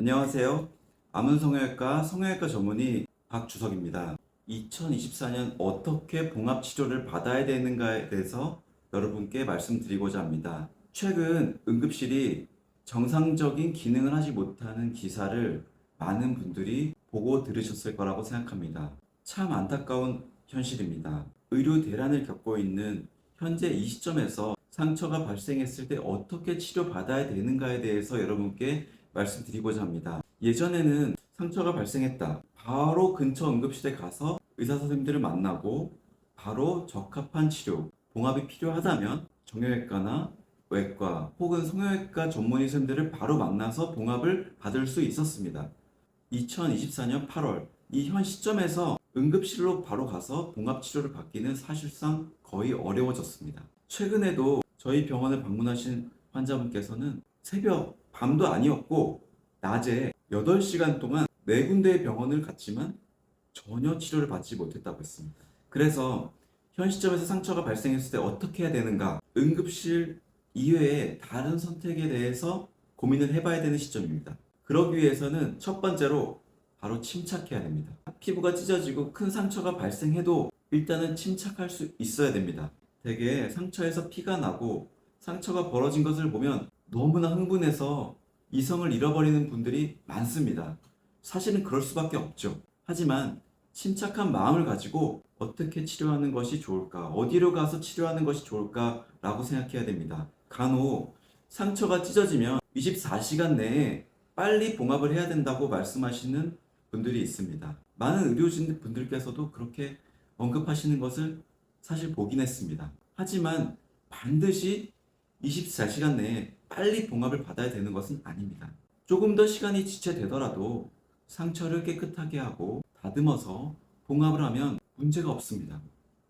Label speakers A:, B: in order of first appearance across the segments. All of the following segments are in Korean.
A: 안녕하세요. 암은성형외과 성형외과 전문의 박주석입니다. 2024년 어떻게 봉합 치료를 받아야 되는가에 대해서 여러분께 말씀드리고자 합니다. 최근 응급실이 정상적인 기능을 하지 못하는 기사를 많은 분들이 보고 들으셨을 거라고 생각합니다. 참 안타까운 현실입니다. 의료 대란을 겪고 있는 현재 이 시점에서 상처가 발생했을 때 어떻게 치료받아야 되는가에 대해서 여러분께 말씀드리고자 합니다. 예전에는 상처가 발생했다. 바로 근처 응급실에 가서 의사 선생님들을 만나고 바로 적합한 치료, 봉합이 필요하다면 정형외과나 외과 혹은 성형외과 전문의 선생님들을 바로 만나서 봉합을 받을 수 있었습니다. 2024년 8월 이 현 시점에서 응급실로 바로 가서 봉합 치료를 받기는 사실상 거의 어려워졌습니다. 최근에도 저희 병원을 방문하신 환자분께서는 새벽 밤도 아니었고 낮에 8시간 동안 네 군데의 병원을 갔지만 전혀 치료를 받지 못했다고 했습니다. 그래서 현 시점에서 상처가 발생했을 때 어떻게 해야 되는가? 응급실 이외에 다른 선택에 대해서 고민을 해봐야 되는 시점입니다. 그러기 위해서는 첫 번째로 바로 침착해야 됩니다. 피부가 찢어지고 큰 상처가 발생해도 일단은 침착할 수 있어야 됩니다. 대개 상처에서 피가 나고 상처가 벌어진 것을 보면 너무나 흥분해서 이성을 잃어버리는 분들이 많습니다. 사실은 그럴 수밖에 없죠. 하지만 침착한 마음을 가지고 어떻게 치료하는 것이 좋을까, 어디로 가서 치료하는 것이 좋을까라고 생각해야 됩니다. 간혹 상처가 찢어지면 24시간 내에 빨리 봉합을 해야 된다고 말씀하시는 분들이 있습니다. 많은 의료진 분들께서도 그렇게 언급하시는 것을 사실 보긴 했습니다. 하지만 반드시 24시간 내에 빨리 봉합을 받아야 되는 것은 아닙니다. 조금 더 시간이 지체되더라도 상처를 깨끗하게 하고 다듬어서 봉합을 하면 문제가 없습니다.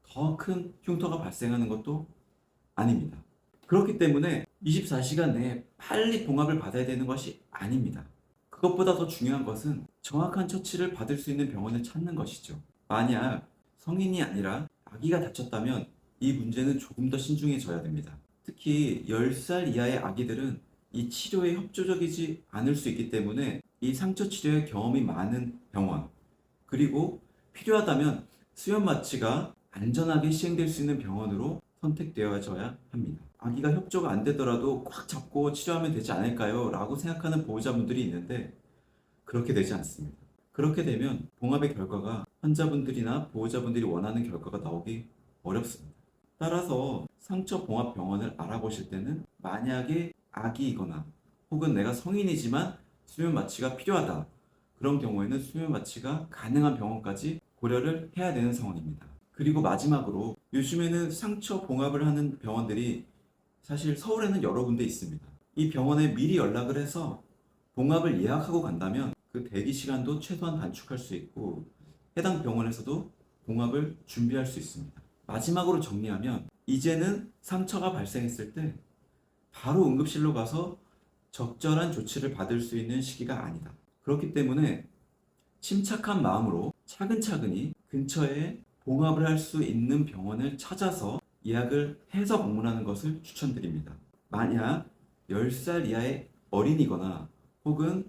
A: 더 큰 흉터가 발생하는 것도 아닙니다. 그렇기 때문에 24시간 내에 빨리 봉합을 받아야 되는 것이 아닙니다. 그것보다 더 중요한 것은 정확한 처치를 받을 수 있는 병원을 찾는 것이죠. 만약 성인이 아니라 아기가 다쳤다면 이 문제는 조금 더 신중해져야 됩니다. 특히 10살 이하의 아기들은 이 치료에 협조적이지 않을 수 있기 때문에 이 상처 치료에 경험이 많은 병원 그리고 필요하다면 수면 마취가 안전하게 시행될 수 있는 병원으로 선택되어져야 합니다. 아기가 협조가 안 되더라도 꽉 잡고 치료하면 되지 않을까요? 라고 생각하는 보호자분들이 있는데 그렇게 되지 않습니다. 그렇게 되면 봉합의 결과가 환자분들이나 보호자분들이 원하는 결과가 나오기 어렵습니다. 따라서 상처 봉합 병원을 알아보실 때는 만약에 아기이거나 혹은 내가 성인이지만 수면 마취가 필요하다. 그런 경우에는 수면 마취가 가능한 병원까지 고려를 해야 되는 상황입니다. 그리고 마지막으로 요즘에는 상처 봉합을 하는 병원들이 사실 서울에는 여러 군데 있습니다. 이 병원에 미리 연락을 해서 봉합을 예약하고 간다면 그 대기 시간도 최소한 단축할 수 있고 해당 병원에서도 봉합을 준비할 수 있습니다. 마지막으로 정리하면 이제는 상처가 발생했을 때 바로 응급실로 가서 적절한 조치를 받을 수 있는 시기가 아니다. 그렇기 때문에 침착한 마음으로 차근차근히 근처에 봉합을 할 수 있는 병원을 찾아서 예약을 해서 방문하는 것을 추천드립니다. 만약 10살 이하의 어린이거나 혹은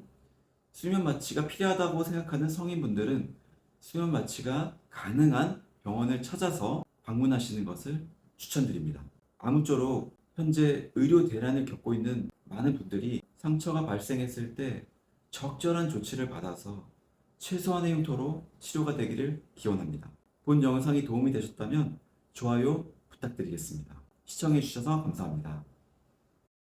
A: 수면 마취가 필요하다고 생각하는 성인분들은 수면 마취가 가능한 병원을 찾아서 방문하시는 것을 추천드립니다. 아무쪼록 현재 의료 대란을 겪고 있는 많은 분들이 상처가 발생했을 때 적절한 조치를 받아서 최소한의 흉터로 치료가 되기를 기원합니다. 본 영상이 도움이 되셨다면 좋아요 부탁드리겠습니다. 시청해주셔서 감사합니다.